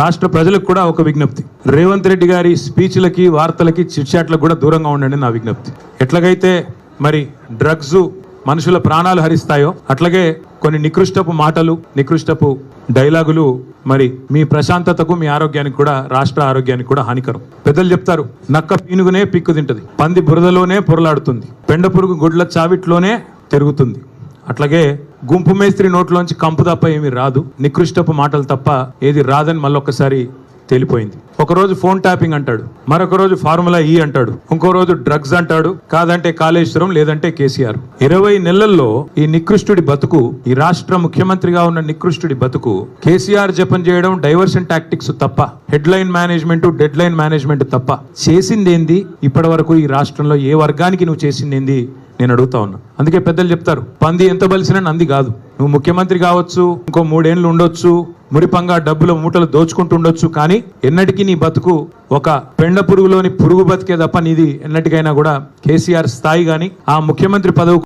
రాష్ట్ర ప్రజలకు కూడా ఒక విజ్ఞప్తి. రేవంత్ రెడ్డి గారి స్పీచ్లకి వార్తలకి చిట్చాట్లకు కూడా దూరంగా ఉండండి నా విజ్ఞప్తి. ఎట్లాగైతే మరి డ్రగ్స్ మనుషుల ప్రాణాలు హరిస్తాయో అట్లాగే కొన్ని నికృష్టపు మాటలు నికృష్టపు డైలాగులు మరి మీ ప్రశాంతతకు మీ ఆరోగ్యానికి కూడా రాష్ట్ర ఆరోగ్యానికి కూడా హానికరం. పెద్దలు చెప్తారు నక్క పీనుగునే పిక్కు తింటది పంది బురదలోనే పొరలాడుతుంది పెండ పురుగు గుడ్ల చావిట్లోనే తిరుగుతుంది. అట్లాగే గుంపు మేస్త్రి నోట్లోంచి కంపు తప్ప ఏమీ రాదు. నికృష్టపు మాటలు తప్ప ఏది రాదని మళ్ళొక్కసారి తేలిపోయింది. ఒకరోజు ఫోన్ ట్యాపింగ్ అంటాడు. మరొక రోజు ఫార్ములా ఈ అంటాడు. ఇంకో రోజు డ్రగ్స్ అంటాడు. కాదంటే కాళేశ్వరం లేదంటే కేసీఆర్. ఇరవై నెలల్లో ఈ నికృష్టుడి బతుకు ఈ రాష్ట్ర ముఖ్యమంత్రిగా ఉన్న నికృష్టుడి బతుకు కేసీఆర్ జపం చేయడం డైవర్షన్ టాక్టిక్స్ తప్ప headline management deadline management తప్ప. చేసిందేంది? ఇప్పటి వరకు ఈ రాష్ట్రంలో ఏ వర్గానికి నువ్వు చేసిందేంది? నేను అడుగుతా ఉన్నా. అందుకే పెద్దలు చెప్తారు పంది ఎంత బలిసినా నంది కాదు. నువ్వు ముఖ్యమంత్రి కావచ్చు ఇంకో మూడేళ్ళు ఉండొచ్చు మురిపంగా డబ్బుల మూటలు దోచుకుంటూ ఉండొచ్చు కానీ ఎన్నటికీ నీ బతుకు ఒక పెండ పురుగులోని పురుగు బతికే తప్ప నీది ఎన్నటికైనా కూడా కేసీఆర్ స్థాయి కానీ ఆ ముఖ్యమంత్రి పదవి